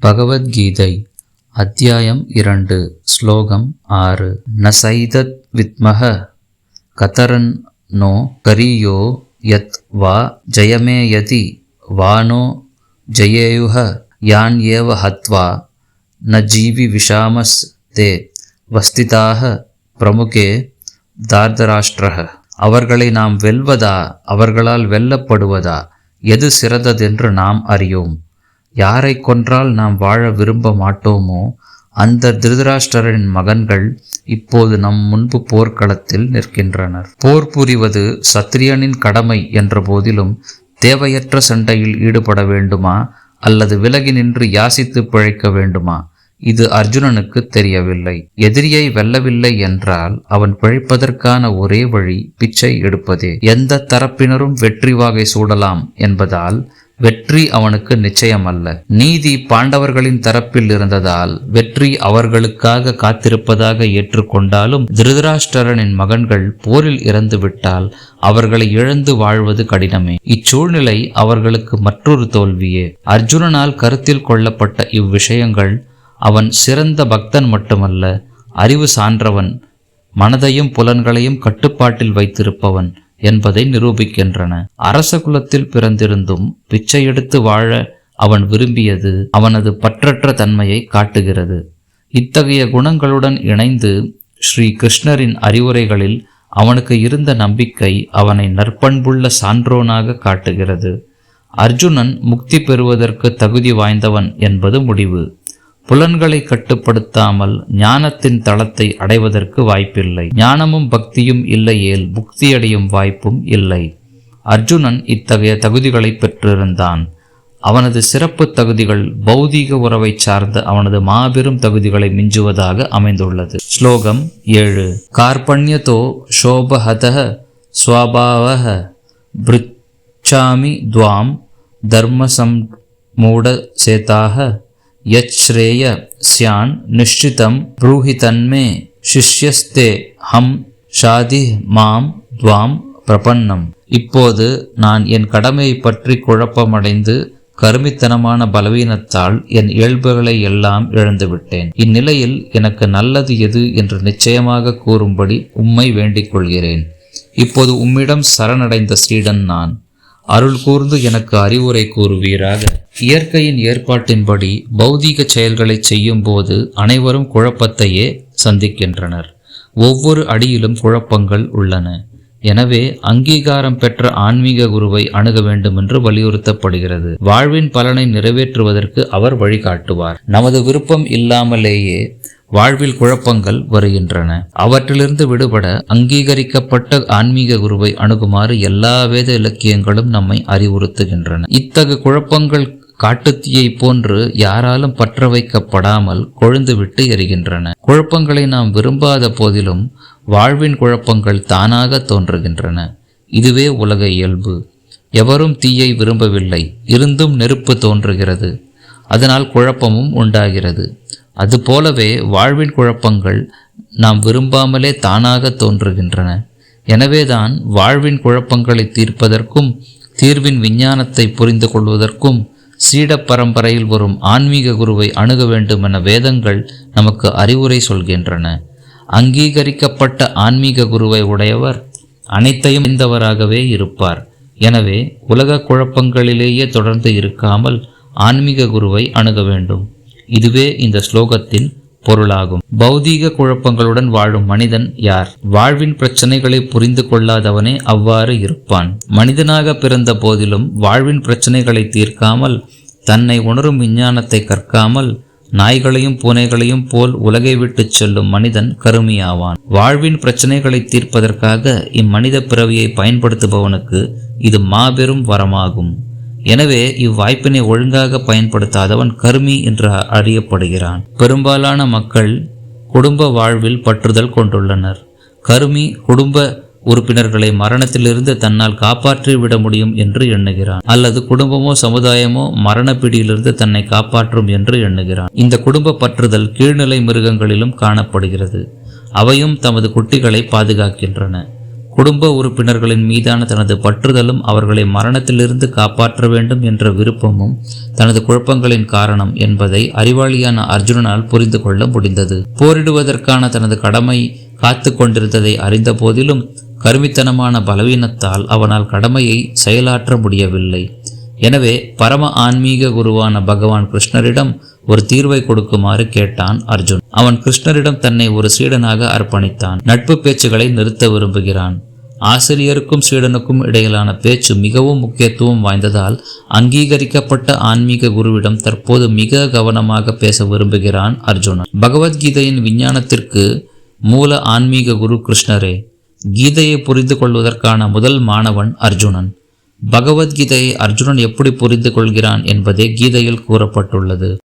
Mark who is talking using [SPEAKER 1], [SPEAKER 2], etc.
[SPEAKER 1] பகவத்கீதை அத்தியாயம் இரண்டு ஸ்லோகம் ஆறு. ந சைதத் வித்மஹ கதரன் நோ கரியோ யத் வா ஜயமேயதி வானோ ஜயேயுஹ யான் ஏவ ஹத்வா ந ஜீவி விஷாமஸ் தே வஸ்திதாக பிரமுகே தார்தராஷ்டிரஹ. அவர்களை நாம் வெல்வதா? அவர்களால் வெல்லப்படுவதா? எது சிறந்ததென்று நாம் அறியோம். யாரை கொன்றால் நாம் வாழ விரும்ப மாட்டோமோ அந்த திருதராஷ்டிரரின் மகன்கள் இப்போது நம் முன்பு போர்க்களத்தில் நிற்கின்றனர். போர் புரிவது சத்திரியனின் கடமை என்ற போதிலும் தேவையற்ற சண்டையில் ஈடுபட வேண்டுமா அல்லது விலகி நின்று யாசித்து பிழைக்க வேண்டுமா? இது அர்ஜுனனுக்கு தெரியவில்லை. எதிரியை வெல்லவில்லை என்றால் அவன் பிழைப்பதற்கான ஒரே வழி பிச்சை எடுப்பதே. எந்த தரப்பினரும் வெற்றி வாகை சூடலாம் என்பதால் வெற்றி அவனுக்கு நிச்சயமல்ல. நீதி பாண்டவர்களின் தரப்பில் இருந்ததால் வெற்றி அவர்களுக்காக காத்திருப்பதாக ஏற்றுக்கொண்டாலும் திருதராஷ்டிரனின் மகன்கள் போரில் இறந்து விட்டால் அவர்களை இழந்து வாழ்வது கடினமே. இச்சூழ்நிலை அவர்களுக்கு மற்றொரு தோல்வியே. அர்ஜுனனால் கருத்தில் கொள்ளப்பட்ட இவ்விஷயங்கள் அவன் சிறந்த பக்தன் மட்டுமல்ல அறிவு சான்றவன் மனதையும் புலன்களையும் கட்டுப்பாட்டில் வைத்திருப்பவன் என்பதை நிரூபிக்கின்றன. அரச குலத்தில் பிறந்திருந்தும் பிச்சை எடுத்து வாழ அவன் விரும்பியது அவனது பற்றற்ற தன்மையை காட்டுகிறது. இத்தகைய குணங்களுடன் இணைந்து ஸ்ரீ கிருஷ்ணரின் அறிவுரைகளில் அவனுக்கு இருந்த நம்பிக்கை அவனை நற்பண்புள்ள சான்றோனாக காட்டுகிறது. அர்ஜுனன் முக்தி பெறுவதற்கு தகுதி வாய்ந்தவன் என்பது முடிவு. புலன்களை கட்டுப்படுத்தாமல் ஞானத்தின் தளத்தை அடைவதற்கு வாய்ப்பில்லை. ஞானமும் பக்தியும் இல்லையேல் புக்தியடையும் வாய்ப்பும் இல்லை. அர்ஜுனன் இத்தகைய தகுதிகளை பெற்றிருந்தான். அவனது சிறப்பு தகுதிகள் பௌதீக உறவை சார்ந்த அவனது மாபெரும் தகுதிகளை மிஞ்சுவதாக அமைந்துள்ளது. ஸ்லோகம் ஏழு. கார்பண்யதோ சோபஹத ஸ்வபாவக பிரிச்சாமி துவாம் தர்மசம் மூட சேதாக யச்ரேய சியான் நிஷ்டிதம் ப்ரூஹி தன்மே சிஷ்யஸ்தே ஹம் ஷாதி மாம் துவாம் பிரபன்னம். இப்போது நான் என் கடமையை பற்றி குழப்பமடைந்து கருமித்தனமான பலவீனத்தால் என் இயல்புகளை எல்லாம் இழந்துவிட்டேன். இந்நிலையில் எனக்கு நல்லது எது என்று நிச்சயமாக கூறும்படி உம்மை வேண்டிக் கொள்கிறேன். இப்போது உம்மிடம் சரணடைந்த ஸ்ரீடன் நான் அருள் கூர்ந்து எனக்கு அறிவுரை கூறுவீராக. இயற்கையின் ஏற்பாட்டின்படி பௌதீக செயல்களை செய்யும் போது அனைவரும் குழப்பத்தையே சந்திக்கின்றனர். ஒவ்வொரு அடியிலும் குழப்பங்கள் உள்ளன. எனவே அங்கீகாரம் பெற்ற ஆன்மீக குருவை அணுக வேண்டும் என்று வலியுறுத்தப்படுகிறது. வாழ்வின் பலனை நிறைவேற்றுவதற்கு அவர் வழிகாட்டுவார். நமது விருப்பம் இல்லாமலேயே வாழ்வில் குழப்பங்கள் வருகின்றன. அவற்றிலிருந்து விடுபட அங்கீகரிக்கப்பட்ட ஆன்மீக குருவை அணுகுமாறு எல்லா வேத இலக்கியங்களும் நம்மை அறிவுறுத்துகின்றன. இத்தகு குழப்பங்கள் காட்டுத்தீயை போன்று யாராலும் பற்ற வைக்கப்படாமல் கொழுந்துவிட்டு எரிகின்றன. குழப்பங்களை நாம் விரும்பாத போதிலும் வாழ்வின் குழப்பங்கள் தானாக தோன்றுகின்றன. இதுவே உலக இயல்பு. எவரும் தீயை விரும்பவில்லை. இருந்தும் நெருப்பு தோன்றுகிறது. அதனால் குழப்பமும் உண்டாகிறது. அதுபோலவே வாழ்வின் குழப்பங்கள் நாம் விரும்பாமலே தானாக தோன்றுகின்றன. எனவேதான் வாழ்வின் குழப்பங்களை தீர்ப்பதற்கும் தீர்வின் விஞ்ஞானத்தை புரிந்து கொள்வதற்கும் சீட பரம்பரையில் வரும் ஆன்மீக குருவை அணுக வேண்டும் என வேதங்கள் நமக்கு அறிவுரை சொல்கின்றன. அங்கீகரிக்கப்பட்ட ஆன்மீக குருவை உடையவர் அனைத்தையும் இந்தவராகவே இருப்பார். எனவே உலக குழப்பங்களிலேயே தொடர்ந்து இருக்காமல் ஆன்மீக குருவை அணுக வேண்டும். இதுவே இந்த ஸ்லோகத்தின் பொருளாகும். பௌதீக குழப்பங்களுடன் வாழும் மனிதன் யார்? வாழ்வின் பிரச்சனைகளை புரிந்து கொள்ளாதவனே அவ்வாறு இருப்பான். மனிதனாக பிறந்த போதிலும் வாழ்வின் பிரச்சனைகளை தீர்க்காமல் தன்னை உணரும் விஞ்ஞானத்தை கற்காமல் நாய்களையும் பூனைகளையும் போல் உலகை விட்டு செல்லும் மனிதன் கருமியாவான். வாழ்வின் பிரச்சனைகளை தீர்ப்பதற்காக இம்மனித பிறவியை பயன்படுத்துபவனுக்கு இது மாபெரும் வரமாகும். எனவே இவ்வாய்ப்பினை ஒழுங்காக பயன்படுத்தாதவன் கருமி என்று அறியப்படுகிறான். பெரும்பாலான மக்கள் குடும்ப வாழ்வில் பற்றுதல் கொண்டுள்ளனர். கருமி குடும்ப உறுப்பினர்களை மரணத்திலிருந்து தன்னால் காப்பாற்றி விட முடியும் என்று எண்ணுகிறான். அல்லது குடும்பமோ சமுதாயமோ மரண பிடியிலிருந்து தன்னை காப்பாற்றும் என்று எண்ணுகிறான். இந்த குடும்ப பற்றுதல் கீழ்நிலை மிருகங்களிலும் காணப்படுகிறது. அவையும் தமது குட்டிகளை பாதுகாக்கின்றன. குடும்ப உறுப்பினர்களின் மீதான தனது பற்றுதலும் அவர்களை மரணத்திலிருந்து காப்பாற்ற வேண்டும் என்ற விருப்பமும் தனது குழப்பங்களின் காரணம் என்பதை அறிவாளியான அர்ஜுனனால் புரிந்து கொள்ள முடிந்தது. போரிடுவதற்கான தனது கடமை காத்து கொண்டிருந்ததை அறிந்த போதிலும் கருமித்தனமான பலவீனத்தால் அவனால் கடமையை செயலாற்ற முடியவில்லை. எனவே பரம ஆன்மீக குருவான பகவான் கிருஷ்ணரிடம் ஒரு தீர்வை கொடுக்குமாறு கேட்டான் அர்ஜுன். அவன் கிருஷ்ணரிடம் தன்னை ஒரு சீடனாக அர்ப்பணித்தான். நட்பு பேச்சுகளை நிறுத்த விரும்புகிறான். ஆசிரியருக்கும் சீடனுக்கும் இடையிலான பேச்சு மிகவும் முக்கியத்துவம் வாய்ந்ததால் அங்கீகரிக்கப்பட்ட ஆன்மீக குருவிடம் தற்போது மிக கவனமாக பேச விரும்புகிறான் அர்ஜுனன். பகவத்கீதையின் விஞ்ஞானத்திற்கு மூல ஆன்மீக குரு கிருஷ்ணரே கீதையை புரிந்து கொள்வதற்கான முதல் மாணவன் அர்ஜுனன். பகவத்கீதையை அர்ஜுனன் எப்படி புரிந்து கொள்கிறான் என்பதே கீதையில் கூறப்பட்டுள்ளது.